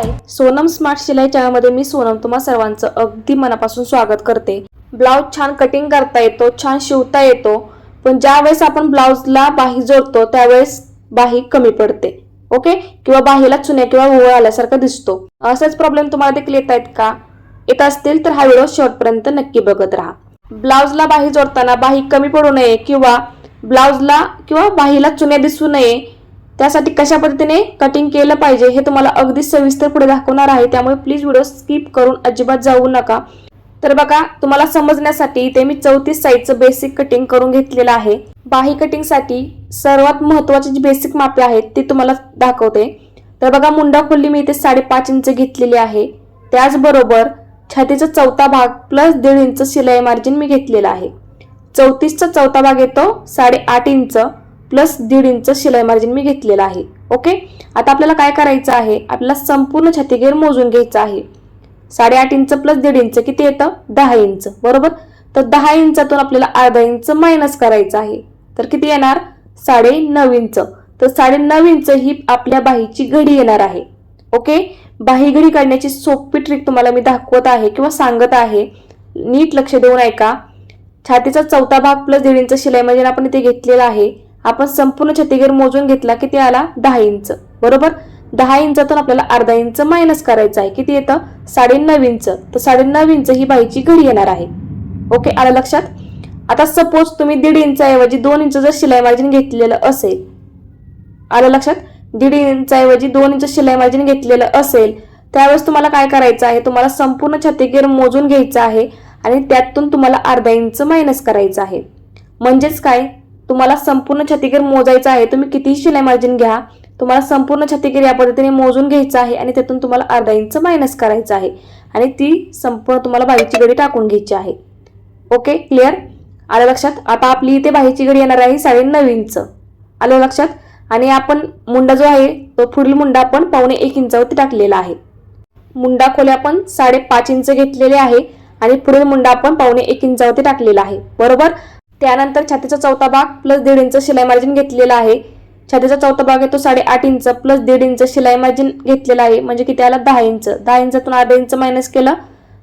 हाय Sonam smart शिलाई चॅनलमध्ये मी सोनम तुम्हा सर्वांचं अगदी मनापासून स्वागत करते. ब्लाऊज छान कटिंग करता येतो छान शिवता येतो पण ज्यावेळेस आपण ब्लाऊजला बाही जोडतो त्यावेळेस बाही कमी पडते. ओके? किंवा बाहीला चुन्या किंवा ओळ आल्यासारखं दिसतो. असेच प्रॉब्लेम तुम्हाला देखील येत आहेत का? येत असतील तर हा व्हिडिओ शेवटपर्यंत नक्की बघत राहा. ब्लाऊजला बाही जोडताना बाही कमी पडू नये किंवा ब्लाऊजला किंवा बाहीला चुन्या दिसू नये त्यासाठी कशा पद्धतीने कटिंग केलं पाहिजे हे तुम्हाला अगदी सविस्तर पुढे दाखवणार आहे. त्यामुळे प्लीज व्हिडिओ स्किप करून अजिबात जाऊ नका. तर बघा तुम्हाला समजण्यासाठी इथे मी चौतीस साईजचं बेसिक कटिंग करून घेतलेलं आहे. बाही कटिंगसाठी सर्वात महत्वाची जी बेसिक मापे आहेत ती तुम्हाला दाखवते. तर बघा मुंडा खोली मी इथे साडेपाच इंच घेतलेली आहे. त्याचबरोबर छातीचा चौथा भाग प्लस दीड इंच शिलाई मार्जिन मी घेतलेला आहे. चौतीसचा चौथा भाग येतो साडेआठ इंच प्लस दीड इंच शिलाई मार्जिन मी घेतलेला आहे. ओके? आता आपल्याला काय करायचं आहे? आपल्याला संपूर्ण छातीगेर मोजून घ्यायचं आहे. साडेआठ इंच प्लस दीड इंच किती येतं? दहा इंच. बरोबर? तर दहा इंचातून आपल्याला अर्धा इंच मायनस करायचं आहे. तर किती येणार? साडे नऊ इंच. तर साडे नऊ इंच ही आपल्या बाहीची घडी येणार आहे. ओके? बाही घडी काढण्याची सोपी ट्रिक तुम्हाला मी दाखवत आहे किंवा सांगत आहे. नीट लक्ष देऊन ऐका. छातीचा चौथा भाग प्लस दीड इंच शिलाई म्हणजे आपण इथे घेतलेला आहे. आपण संपूर्ण छातीगेर मोजून घेतला किती आला? दहा इंच. बरोबर? दहा इंचातून आपल्याला अर्धा इंच मायनस करायचं आहे. किती येतं? साडे नऊ इंच. तर साडे नऊ इंच ही बाईची घडी येणार आहे. ओके आलं लक्षात? आता सपोज तुम्ही दीड इंचाऐवजी दोन इंच जर शिलाई मार्जिन घेतलेलं असेल आलं लक्षात? दीड इंचाऐवजी दोन इंच शिलाई मार्जिन घेतलेलं असेल त्यावेळेस तुम्हाला काय करायचं आहे? तुम्हाला संपूर्ण छातीगेर मोजून घ्यायचं आहे आणि त्यातून तुम्हाला अर्धा इंच मायनस करायचं आहे. म्हणजेच काय? तुम्हाला संपूर्ण छातीगेर मोजायचं आहे तुम्ही कितीही शिलाई मार्जिन घ्या तुम्हाला संपूर्ण छातीगेर या पद्धतीने मोजून घ्यायचं आहे आणि त्यातून तुम्हाला अर्धा इंच मायनस करायचं आहे. आणि ती संपूर्ण तुम्हाला बाईची गडी टाकून घ्यायची आहे. ओके क्लिअर आलं लक्षात? आता आपली इथे बाईची गडी येणार आहे साडे नऊ इंच आलं लक्षात? आणि आपण मुंडा जो आहे तो पुढील मुंडा आपण पावणे एक इंचावरती टाकलेला आहे. मुंडा खोल्या आपण साडेपाच इंच घेतलेले आहे आणि पुढील मुंडा आपण पावणे एक इंचावरती टाकलेला आहे. बरोबर? त्यानंतर छातीचा चौथा भाग प्लस दीड इंच शिलाई मार्जिन घेतलेला आहे. छातीचा चौथा भाग येतो साडेआठ इंच प्लस दीड इंच शिलाई मार्जिन घेतलेला आहे. म्हणजे किती आला? दहा इंच. दहा इंचातून अर्धा इंच मायनस केलं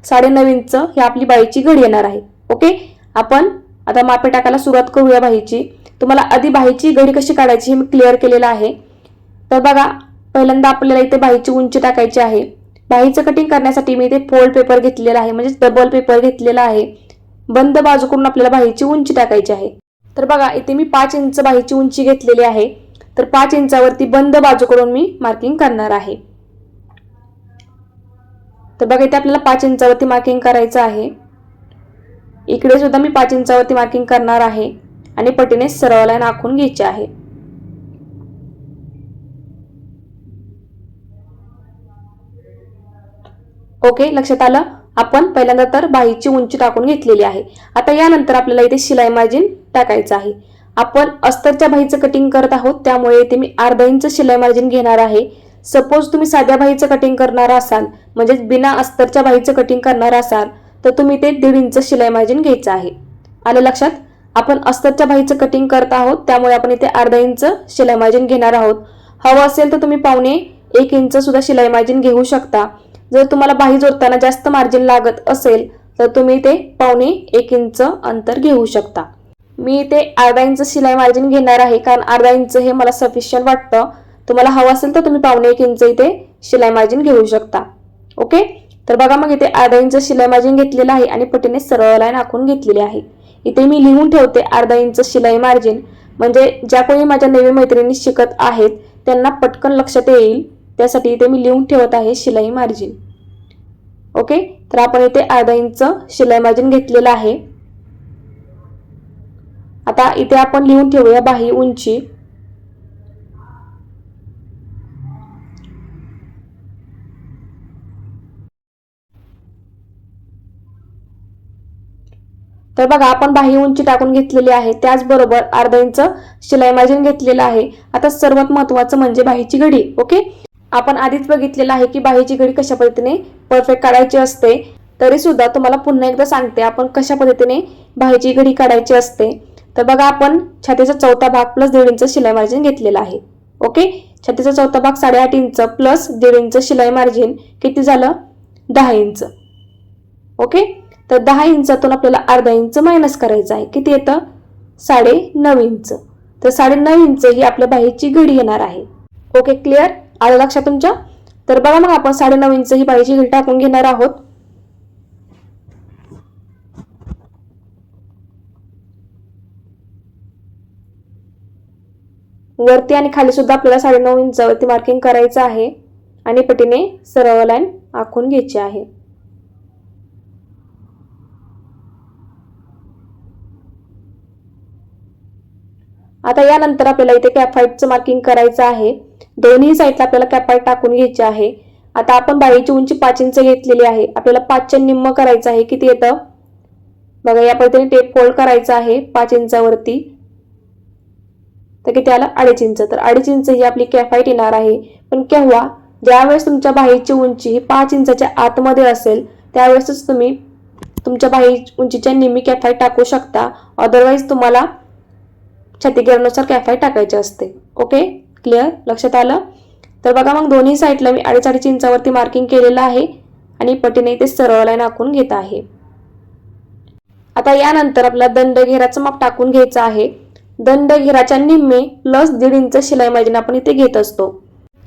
साडे नऊ इंच ही आपली बाईची घडी येणार आहे. ओके आपण आता मापे टाकायला सुरुवात करूया बाईची. तुम्हाला आधी बाईची घडी कशी काढायची हे मी क्लिअर केलेलं आहे. तर बघा पहिल्यांदा आपल्याला इथे बाईची उंची टाकायची आहे. बाईचं कटिंग करण्यासाठी मी इथे फोल्ड पेपर घेतलेला आहे. म्हणजे डबल पेपर घेतलेला आहे. बंद बाजू करून आपल्याला बाहीची उंची टाकायची आहे. तर बघा इथे मी पाच इंच बाहीची उंची घेतलेली आहे. तर पाच इंचावरती बंद बाजू करून मी मार्किंग करणार आहे. तर बघा इथे आपल्याला पाच इंचावरती मार्किंग करायचं आहे. इकडे सुद्धा मी पाच इंचावरती मार्किंग करणार आहे. आणि पटीने सरळ लाईन आखून घ्यायची आहे. ओके लक्षात आलं? आपण पहिल्यांदा तर बाहीची उंची टाकून घेतलेली आहे. आता यानंतर आपल्याला इथे शिलाई मार्जिन टाकायचं आहे. आपण अस्तरच्या बाहीचं कटिंग करत आहोत त्यामुळे इथे मी अर्धा इंच शिलाई मार्जिन घेणार आहे. सपोज तुम्ही साध्या बाहीचं कटिंग करणार असाल म्हणजेच बिना अस्तरच्या बाहीचं कटिंग करणार असाल तर तुम्ही ते दीड इंच शिलाई मार्जिन घ्यायचं आहे. आलं लक्षात? आपण अस्तरच्या बाहीचं कटिंग करत आहोत त्यामुळे आपण इथे अर्धा इंच शिलाई मार्जिन घेणार आहोत. हवं असेल तर तुम्ही पावणे एक इंच सुद्धा शिलाई मार्जिन घेऊ शकता. जर तुम्हाला बाही जोडताना जास्त मार्जिन लागत असेल तर तुम्ही ते पावणे एक इंच अंतर घेऊ शकता. मी इथे अर्धा इंच शिलाई मार्जिन घेणार आहे कारण अर्धा इंच हे मला सफिशियंट वाटतं. तुम्हाला हवं असेल तर तुम्ही पावणे एक इंच इथे शिलाई मार्जिन घेऊ शकता. ओके तर बघा मग इथे अर्धा इंच शिलाई मार्जिन घेतलेलं आहे आणि पटीने सरळ लाईन आखून घेतलेली आहे. इथे मी लिहून ठेवते अर्धा इंच शिलाई मार्जिन म्हणजे ज्या कोणी माझ्या नवीन मैत्रिणी शिकत आहेत त्यांना पटकन लक्षात येईल. त्यासाठी इथे मी लिहून ठेवत आहे शिलाई मार्जिन ओके तर आपण इथे अर्धा इंच शिलाई मार्जिन घेतलेलं आहे. आता इथे आपण लिहून ठेवूया बाही उंची. तर बघा आपण बाही उंची टाकून घेतलेली आहे. त्याचबरोबर अर्धा इंच शिलाई मार्जिन घेतलेलं आहे. आता सर्वात महत्वाचं म्हणजे बाहीची घडी. ओके आपण आधीच बघितलेलं आहे की बाहेरची घडी कशा पद्धतीने परफेक्ट काढायची असते तरी सुद्धा तुम्हाला पुन्हा एकदा सांगते आपण कशा पद्धतीने बाहेरची घडी काढायची असते. तर बघा आपण छातीचा चौथा भाग प्लस दीड इंच शिलाई मार्जिन घेतलेला आहे. ओके छातीचा चौथा भाग साडेआठ इंच प्लस दीड इंच शिलाई मार्जिन किती झालं? दहा इंच. ओके तर दहा इंचातून आपल्याला अर्धा इंच मायनस करायचं आहे. किती येतं? साडे नऊ इंच. तर साडे नऊ इंच ही आपल्या बाहेरची घडी येणार आहे. ओके क्लिअर आलं लक्षात तुमच्या? तर बघा मग आपण साडेनऊ इंच ही बाईची घडी टाकून घेणार आहोत. वरती आणि खाली सुद्धा आपल्याला साडेनऊ इंचावरती मार्किंग करायचं आहे. आणि पटीने सरळ लाईन आखून घ्यायची आहे. आता यानंतर आपल्याला इथे कॅफाईटचं मार्किंग करायचं आहे. दोन्ही साईडला आपल्याला कॅफाईट टाकून घ्यायचे आहे. आता आपण बाईची उंची पाच इंच घेतलेली आहे. आपल्याला पाचच्या निम्म करायचं आहे. किती येतं? बघा या पद्धतीने टेप फोल्ड करायचं आहे पाच इंचावरती. तर किती आलं? अडीच इंच. तर अडीच इंच ही आपली कॅफाईट येणार आहे. पण केव्हा? ज्यावेळेस तुमच्या बाहीची उंची ही पाच इंचाच्या आतमध्ये असेल त्यावेळेसच तुम्ही तुमच्या बाही उंचीच्या निम्मी कॅफाईट टाकू शकता. अदरवाईज तुम्हाला छातीगिरानुसार कॅफाईट टाकायचे असते. ओके क्लिअर लक्षात आलं? तर बघा मग दोन्ही साईडला मी अडीच अडीच इंचावरती मार्किंग केलेलं आहे आणि पटीने ते सरळ लाईन आखून घेत आहे. आता यानंतर आपल्याला दंडघेराचं माप टाकून घ्यायचं आहे. दंडघेराच्या निम्मे प्लस दीड इंच शिलाई मार्जिन आपण इथे घेत असतो.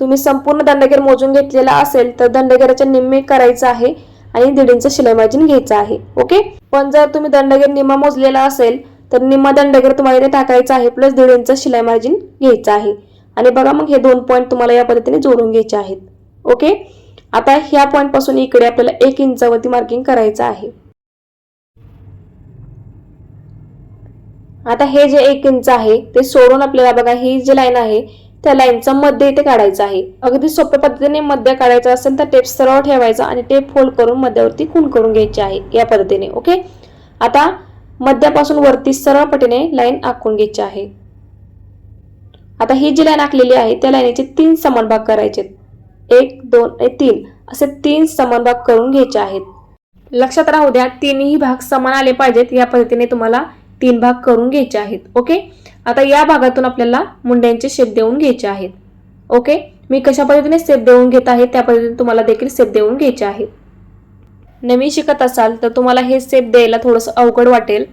तुम्ही संपूर्ण दंडघेर मोजून घेतलेला असेल तर दंडघेराच्या निम्मे करायचं आहे आणि दीड इंच शिलाई मार्जिन घ्यायचं आहे. ओके? पण जर तुम्ही दंडघेर निम्मा मोजलेला असेल तर निम्मा दंडघेर तुम्हाला इथे टाकायचा आहे प्लस दीड इंच शिलाई मार्जिन घ्यायचं आहे. आणि बघा मग हे दोन पॉईंट तुम्हाला या पद्धतीने जोडून घ्यायचे आहेत. ओके आता ह्या पॉईंटपासून इकडे आपल्याला एक इंचावरती मार्किंग करायचं आहे. आता हे जे एक इंच आहे ते सोडून आपल्याला बघा ही जी लाईन आहे त्या लाईनचा मध्य इथे काढायचा आहे. अगदी सोप्या पद्धतीने मध्य काढायचं असेल तर टेप सरळ ठेवायचा आणि टेप फोल्ड करून मध्यावरती खून करून घ्यायची आहे या पद्धतीने. ओके आता मध्यापासून वरती सरळ पटीने लाईन आखून घ्यायची आहे. आता ही जी लाईन आखलेली आहे त्या लाईनीचे तीन समान भाग करायचे एक दोन आणि तीन असे तीन समान भाग करून घ्यायचे आहेत. लक्षात राहू द्या तीनही भाग समान आले पाहिजेत. या पद्धतीने तुम्हाला तीन भाग करून घ्यायचे आहेत. ओके? आता या भागातून आपल्याला मुंड्यांचे शेप देऊन घ्यायचे आहेत. ओके? मी कशा पद्धतीने सेप देऊन घेत आहे त्या पद्धतीने तुम्हाला देखील सेप देऊन घ्यायचे आहेत नवीन शिकत असाल तर तुम्हाला हे सेप द्यायला थोडंसं अवघड वाटेल.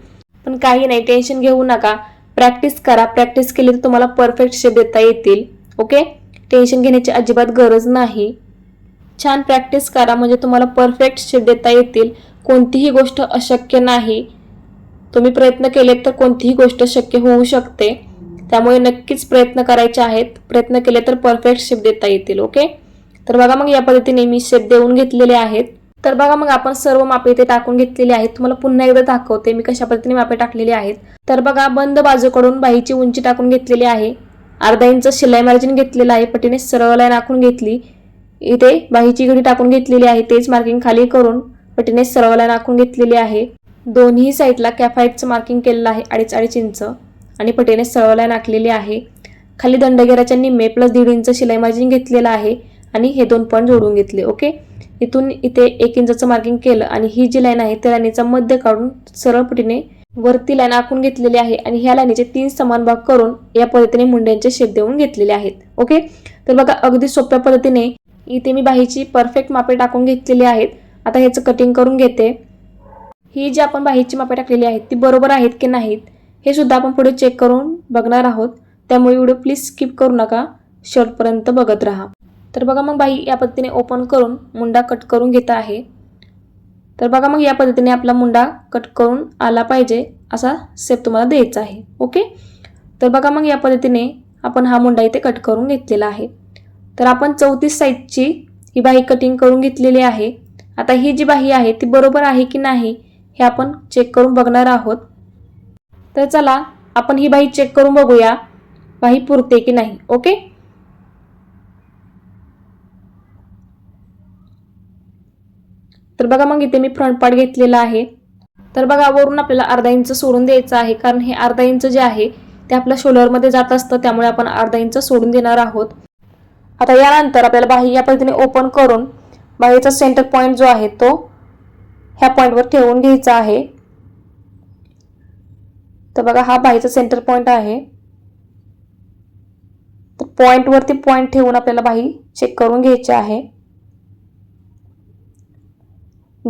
पण काही नाही टेन्शन घेऊ नका. प्रॅक्टिस करा. प्रॅक्टिस केली तर तुम्हाला परफेक्ट शेप देता येतील. ओके टेन्शन घेण्याची अजिबात गरज नाही. छान प्रॅक्टिस करा. म्हणजे तुम्हाला परफेक्ट शेप देता येतील. कोणतीही गोष्ट अशक्य नाही. तुम्ही प्रयत्न केलेत तर कोणतीही गोष्ट शक्य होऊ शकते. त्यामुळे नक्कीच प्रयत्न करायचे आहेत. प्रयत्न केले तर परफेक्ट शेप देता येतील. ओके तर बघा मग या पद्धतीने मी शेप देऊन घेतलेले आहेत. तर बघा मग आपण सर्व मापे इथे टाकून घेतलेली आहेत. तुम्हाला पुन्हा एकदा दाखवते मी कशा पद्धतीने मापे टाकलेली आहेत. तर बघा बंद बाजूकडून बाईची उंची टाकून घेतलेली आहे. अर्धा इंच शिलाई मार्जिन घेतलेलं आहे. पटीने सरळ लाईन आखून घेतली. इथे बाहीची घडी टाकून घेतलेली आहे. तेच मार्किंग खाली करून पटीने सरळ लाईन आखून घेतलेली आहे. दोन्ही साईडला कॅफाईटचं मार्किंग केलेलं आहे. अडीच अडीच इंच. आणि पटीने सरळ लाईन आखलेली आहे. खाली दंडगेराच्या निम्मे प्लस दीड इंच शिलाई मार्जिन घेतलेलं आहे. आणि हे दोन पॉईंट जोडून घेतले. ओके? इथून इथे एक इंचाचं मार्किंग केलं आणि ही जी लाईन आहे त्या लाईनीचा मध्य काढून सरळ पटीने वरती लाईन आखून घेतलेली आहे आणि ह्या लाईनीचे तीन समान भाग करून या पद्धतीने मुंड्यांचे शेप देऊन घेतलेले आहेत. ओके तर बघा अगदी सोप्या पद्धतीने इथे मी बाहीची परफेक्ट मापे टाकून घेतलेली आहेत. आता ह्याचं कटिंग करून घेते. ही जी आपण बाहीची मापे टाकलेली आहेत ती बरोबर आहेत की नाहीत हे सुद्धा आपण पुढे चेक करून बघणार आहोत. त्यामुळे व्हिडिओ प्लीज स्किप करू नका. शेवटपर्यंत बघत राहा. तर बघा मग बाई या पद्धतीने ओपन करून मुंडा कट करून घेत आहे. तर बघा मग या पद्धतीने आपला मुंडा कट करून आला पाहिजे असा सेप तुम्हाला द्यायचा आहे. ओके तर बघा मग या पद्धतीने आपण हा मुंडा इथे कट करून घेतलेला आहे. तर आपण चौतीस साईजची ही बाही कटिंग करून घेतलेली आहे. आता ही जी बाही आहे ती बरोबर आहे की नाही हे आपण चेक करून बघणार आहोत. तर चला आपण ही बाही चेक करून बघूया बाही पुरते की नाही. ओके तर बघा मग इथे मी फ्रंट पार्ट घेतलेला आहे. तर बघा वरून आपल्याला अर्धा इंच सोडून द्यायचं आहे कारण हे अर्धा इंच जे आहे ते आपल्या शोल्डरमध्ये जात असतं त्यामुळे आपण अर्धा इंच सोडून देणार आहोत. आता यानंतर आपल्याला बाही या पद्धतीने ओपन करून बाहीचा सेंटर पॉईंट जो आहे तो ह्या पॉईंटवर ठेवून घ्यायचा आहे. तर बघा हा बाहीचा सेंटर पॉईंट आहे. तर पॉईंटवरती पॉईंट ठेवून आपल्याला बाही चेक करून घ्यायची आहे.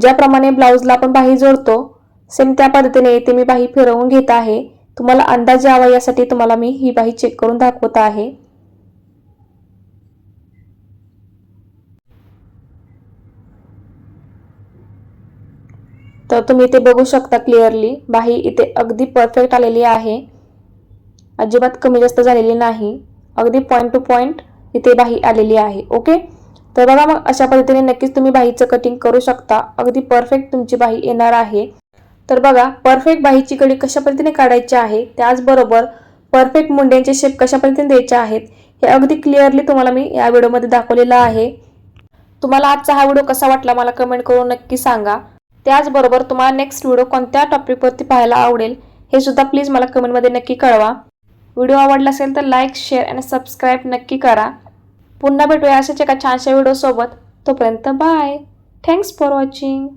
ज्याप्रमाणे ब्लाऊजला आपण बाही जोडतो सेम त्या पद्धतीने इथे मी बाही फिरवून घेत आहे. तुम्हाला अंदाज यावा यासाठी तुम्हाला मी ही बाही चेक करून दाखवत आहे. तर तुम्ही इथे बघू शकता क्लिअरली बाही इथे अगदी परफेक्ट आलेली आहे. अजिबात कमी जास्त झालेली नाही. अगदी पॉईंट टू पॉईंट इथे बाही आलेली आहे. ओके तर बघा मग अशा पद्धतीने नक्कीच तुम्ही बाहीचं कटिंग करू शकता. अगदी परफेक्ट तुमची बाही येणार आहे. तर बघा परफेक्ट बाहीची कडी कशा पद्धतीने काढायची आहे? त्याचबरोबर परफेक्ट मुंड्यांचे शेप कशा पद्धतीने द्यायचे आहेत? हे अगदी क्लिअरली तुम्हाला मी या व्हिडिओमध्ये दाखवलेलं आहे. तुम्हाला आजचा हा व्हिडिओ कसा वाटला मला कमेंट करून नक्की सांगा. त्याचबरोबर तुम्हाला नेक्स्ट व्हिडिओ कोणत्या टॉपिकवरती पाहायला आवडेल हे सुद्धा प्लीज मला कमेंटमध्ये नक्की कळवा. व्हिडिओ आवडला असेल तर लाईक शेअर आणि सबस्क्राईब नक्की करा. पुन्हा भेटूया अशाच एका छानशा व्हिडिओसोबत. तोपर्यंत बाय. Thanks for watching